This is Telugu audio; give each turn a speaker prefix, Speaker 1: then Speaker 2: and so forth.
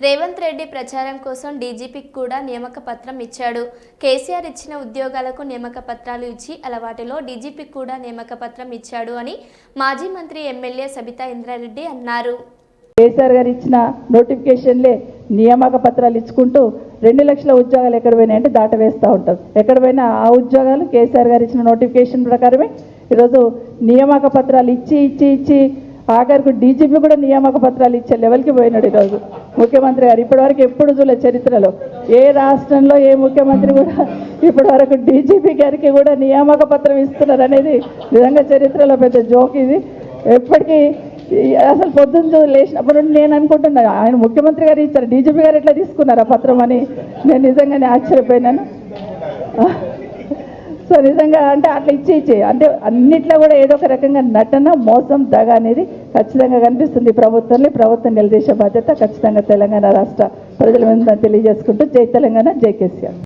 Speaker 1: రేవంత్ రెడ్డి ప్రచారం కోసం డీజీపీకి కూడా నియామక పత్రం ఇచ్చాడు. కేసీఆర్ ఇచ్చిన ఉద్యోగాలకు నియామక పత్రాలు ఇచ్చి అలవాటిలో డీజీపీకి కూడా నియామక పత్రం ఇచ్చాడు అని మాజీ మంత్రి ఎమ్మెల్యే సబితా ఇంద్రారెడ్డి అన్నారు.
Speaker 2: కేసీఆర్ గారు ఇచ్చిన నోటిఫికేషన్లే నియామక పత్రాలు ఇచ్చుకుంటూ రెండు లక్షల ఉద్యోగాలు ఎక్కడ పోయినాయంటే దాటవేస్తూ ఉంటారు. ఎక్కడ పోయినా ఆ ఉద్యోగాలు కేసీఆర్ గారు ఇచ్చిన నోటిఫికేషన్ ప్రకారమే ఈరోజు నియామక పత్రాలు ఇచ్చి ఇచ్చి ఇచ్చి ఆఖరికి డీజీపీ కూడా నియామక పత్రాలు ఇచ్చే లెవెల్కి పోయినాడు ఈరోజు. ముఖ్యమంత్రి గారు ఇప్పటివరకు ఎప్పుడు చూడలేదు చరిత్రలో. ఏ రాష్ట్రంలో ఏ ముఖ్యమంత్రి కూడా ఇప్పటివరకు డీజీపీ గారికి కూడా నియామక పత్రం ఇస్తున్నారు అనేది నిజంగా చరిత్రలో పెద్ద జోక్ ఇది. ఎప్పటికీ అసలు పొద్దున్న లేచినప్పుడు నుండి నేను అనుకుంటున్నాను ఆయన ముఖ్యమంత్రి గారు ఇచ్చారు డీజీపీ గారు ఎట్లా తీసుకున్నారు ఆ పత్రం అని నేను నిజంగానే ఆశ్చర్యపోయినాను. సో నిజంగా అంటే అట్లా ఇచ్చి అంటే అన్నిట్లో కూడా ఏదో ఒక రకంగా నటన మోసం దగ అనేది ఖచ్చితంగా కనిపిస్తుంది. ప్రభుత్వంలో ప్రభుత్వం నిలదీసే బాధ్యత ఖచ్చితంగా తెలంగాణ రాష్ట్ర ప్రజల మీద తెలియజేసుకుంటూ జై తెలంగాణ జై కేసీఆర్.